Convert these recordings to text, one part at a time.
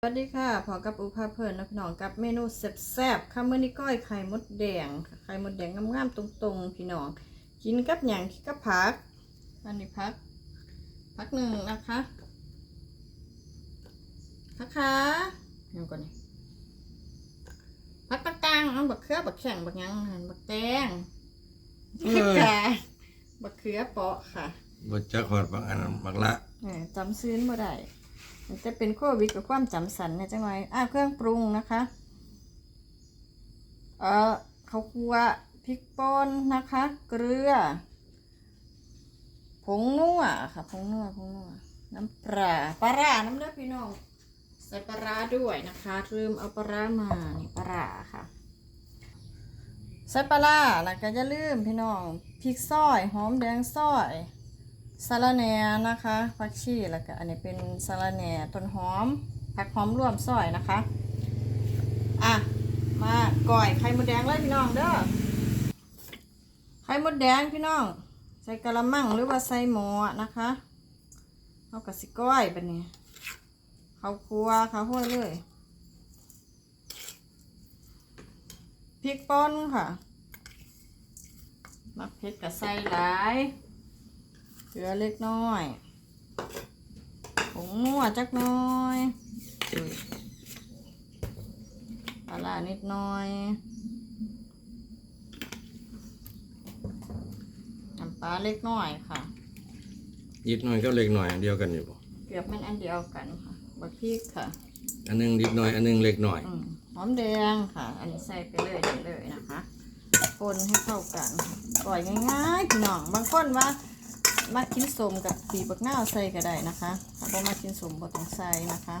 สวัสดีค่ะพอกับอุภาเพลินนะพี่น้องกับเมนูแซ่บๆข้าวมื้อนี้ก้อยไข่มดแดงค่ะไข่มดแดงงามๆตรงๆ พี่น้อง กินกับหยังกินกับผัก อันนี้ผักผักหนึ่งนะคะผักขาเดี๋ยวก่อนนี่ผักต่างๆเอาบักเขือบักแข็งบักหยังหั่นบักแตงเออผักกาบักเขือเปาะค่ะบดจักหอดบางอันบักละเออจำซื้อบ่ได้มัน จะเป็นโควิดกับความจำสันเนี่ยจังไงอะเครื่องปรุงนะคะ เอ่อข้าวคั่วพริกป่นนะคะ เกลือ ผงนัวค่ะ ผงนัวผงนัวน้ำปลาปลาราน้ำเลือดพี่น้องใส่ปลาราด้วยนะคะลืมเอาปลารามานี่ปลาราค่ะใส่ปลาราแล้วก็จะลืมพี่น้องพริกซอย หอมแดงซอย สะระแหน่นะคะผักชีแล้วก็อันนี้เป็นสะระแหน่ต้นหอมผักหอมรวมซอยนะคะอะมาก่อยไข่มดแดงเลยพี่น้องเด้อไข่มดแดงพี่น้อง ใส่กะละมังหรือว่าใส่หม้อนะคะเอากระสิก้อยเป็นนี้เขาครัวเขาห้วยเลยพริกป่นค่ะ มักเผ็ดกับใส่หลาย เกลือเล็กน้อยผงนัวจักหน้อยอุ้ยปลาร้านิดหน้อยน้ำปลาเล็กน้อยค่ะยิดหน่อยก็เล็กหน่อยอันเดียวกันอยู่บ่เกือบมันอันเดียวกันค่ะบักพริกค่ะ อันหนึงนิดหน่อย อันหนึงเล็กหน่อยอืมหอมแดงค่ะ อันนี้ใส่ไปเลยได้เลยนะคะคนให้เข้ากันก่อยง่ายๆพี่น้องบางคนว่า มากินสมกับปีบักหน้าใส่ก็ได้นะคะถ้าบ่มากินสมบ่ต้องใส่นะคะ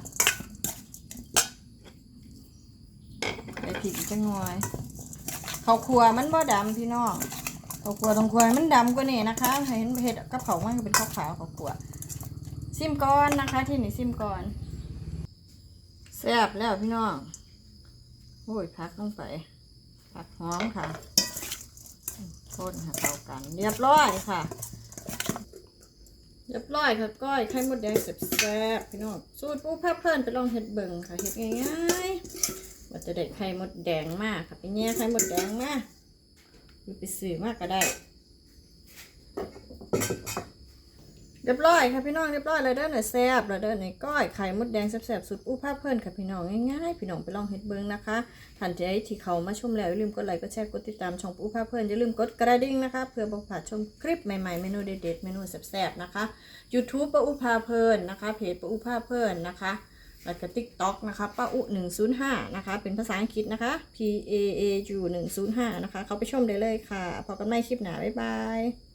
ใส่พริกอีจังหน่อยข้าวคั่วมันบ่ดำพี่น้องข้าวคั่วตรงคั่วมันดำกว่านี้นะคะเห็นเห็ดกับเขาวมันก็เป็นขาวๆข้าวคั่วซิมก่อนนะคะ ที่นี่ซิมก่อนแซ่บแล้วพี่น้องโอ้ยพักลงไปพักหอมค่ะคนค่ะเข้ากัน เรียบร้อยค่ะ เรียบร้อยค่ะก้อยไข่มดแดงแซ่บๆพี่น้องสูตรปูผ้าเพิ่นไปลองเฮ็ดเบิ่งค่ะเฮ็ดง่ายๆว่าจะได้ไข่มดแดงมากค่ะไปแง่ไข่มดแดงมาหรือไปซื้อมากก็ได้ เรียบร้อยค่ะพี่น้องเรียบร้อยเลยเด้อหน่อยแซ่บเลยเด้อหน่อยก้อยไข่มดแดงแซ่บๆสุดอู้ภาพเพิ่นค่ะพี่น้องง่ายๆพี่น้องไปลองเฮ็ดเบิ่งนะคะท่านใดที่เขามาชมแล้วอย่าลืมกดไลค์กดแชร์กดติดตามช่องอู้ภาพเพิ่นอย่าลืมกดกระดิ่งนะคะเพื่อบ่พลาดชมคลิปใหม่ๆเมนูเด็ดๆเมนูแซ่บๆนะคะ YouTube ป้าอู้ภาพเพิ่นนะคะเพจป้าอู้ภาพเพิ่นนะคะแล้วก็ TikTok นะคะป้าอู้105นะคะ เป็นภาษาอังกฤษนะคะ P A A U 105นะคะ เขาไปชมได้เลยค่ะพบกันใหม่คลิปหน้าบ๊ายบาย